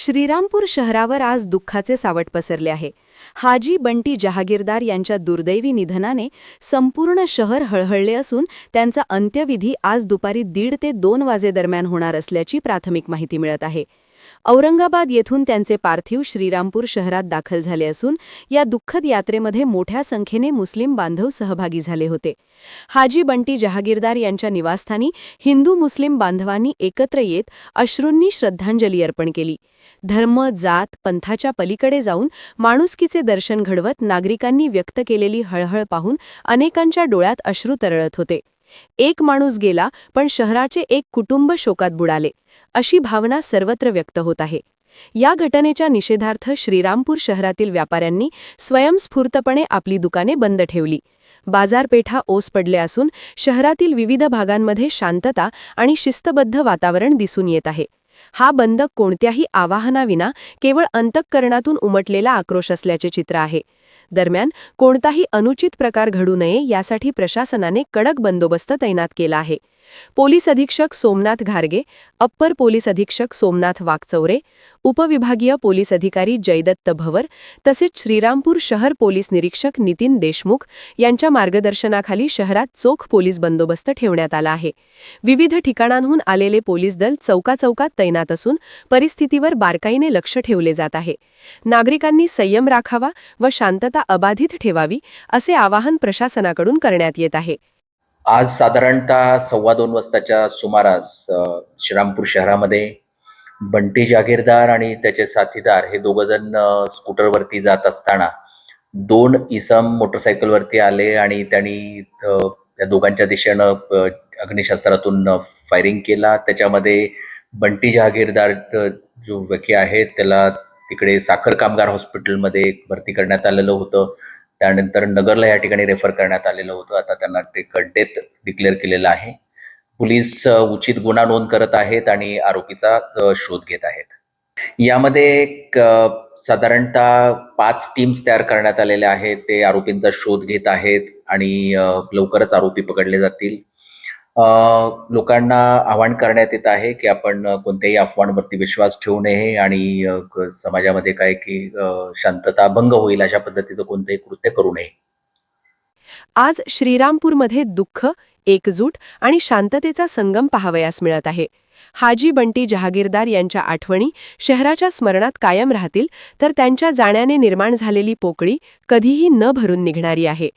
श्रीरामपूर शहरावर आज दुःखाचे सावट पसरले आहे. हाजी बंटी जहागीरदार यांच्या दुर्दैवी निधनाने संपूर्ण शहर हळहळले असून त्यांचा अंत्यविधी आज दुपारी दीड ते दोन वाजेदरम्यान होणार असल्याची प्राथमिक माहिती मिळत आहे. औरंगाबाद येथून त्यांचे पार्थिव श्रीरामपूर शहरात दाखल झाले असून या दुःखद यात्रेमध्ये मोठ्या संख्येने मुस्लिम बांधव सहभागी झाले होते. हाजी बंटी जहागीरदार यांच्या निवासस्थानी हिंदू मुस्लिम बांधवांनी एकत्र येत अश्रूंनी श्रद्धांजली अर्पण केली. धर्म जात पंथाच्या पलीकडे जाऊन माणुसकीचे दर्शन घडवत नागरिकांनी व्यक्त केलेली हळहळ पाहून अनेकांच्या डोळ्यात अश्रू तरळत होते. एक माणूस गेला पण शहराचे एक कुटुंब शोकात बुडाले. अशी भावना सर्वत्र व्यक्त होत आहे. या घटनेच्या निषेधार्थ श्रीरामपूर शहरातील व्यापाऱ्यांनी स्वयंस्फूर्तपणे आपली दुकाने बंद ठेवली. बाजारपेठा ओस पडले असून शहरातील विविध भागांमध्ये शांतता आणि शिस्तबद्ध वातावरण दिसून येत आहे. हा बंद कोणत्याही आवाहनाविना केवळ अंतःकरणातून उमटलेला आक्रोश असल्याचे चित्र आहे. दरम्यान कोणताही अनुचित प्रकार घडू नये यासाठी प्रशासनाने कडक बंदोबस्त तैनात केला आहे. पोलीस अधीक्षक सोमनाथ घारगे अप्पर पोलीस अधीक्षक सोमनाथ वाकचौरे उपविभागीय पोलीस अधिकारी जयदत्त भवर तसेच श्रीरामपूर शहर पोलीस निरीक्षक नितीन देशमुख यांच्या मार्गदर्शनाखाली शहरात चोख पोलीस बंदोबस्त ठेवण्यात आला आहे. विविध ठिकाणांहून आलेले पोलीस दल चौकाचौकात तैनात असून परिस्थितीवर बारकाईने लक्ष ठेवले जात आहे. नागरिकांनी संयम राखावा व शांतता अबाधित ठेवावी असे आवाहन प्रशासनाकडून करण्यात येत आहे. आज साधारणतः सव्वा दोन वाजताच्या सुमारास श्रीरामपूर शहरामध्ये बंटी जागीरदार आणि त्याचे साथीदार हे दोघ जण स्कूटरवरती जात असताना दोन इसम मोटरसायकलवरती आले आणि त्यांनी त्या दोघांच्या दिशेनं अग्निशास्त्रातून अग्निशस्त्रातून फायरिंग केला. त्याच्यामध्ये बंटी जहागीरदार जो व्यक्ती आहे त्याला तिकडे साखर कामगार हॉस्पिटलमध्ये भरती करण्यात आलेलं होतं. त्यानंतर नगरला या ठिकाणी रेफर करण्यात आलेलं होतं. आता त्यांना ते डेथ डिक्लेअर केलेलं आहे. पोलीस उचित गुन्हा नोंद करत आहेत आणि आरोपीचा शोध घेत आहेत. यामध्ये एक, साधारणतः पाच टीम्स तयार करण्यात आलेल्या आहेत. ते आरोपींचा शोध घेत आहेत आणि लवकरच आरोपी पकडले जातील. लोकांना आवाहन करण्यात येत आहे की आपण कोणत्याही अफवांवरती विश्वास ठेवू नये आणि समाजामध्ये काय की शांतता भंग होईल अशा पद्धतीचं कोणतंही कृत्य करू नये. आज श्रीरामपूरमध्ये दुःख एकजूट आणि शांततेचा संगम पाहावयास मिळत आहे. हाजी बंटी जहागीरदार यांच्या आठवणी शहराच्या स्मरणात कायम राहतील तर त्यांच्या जाण्याने निर्माण झालेली पोकळी कधीही न भरून निघणारी आहे.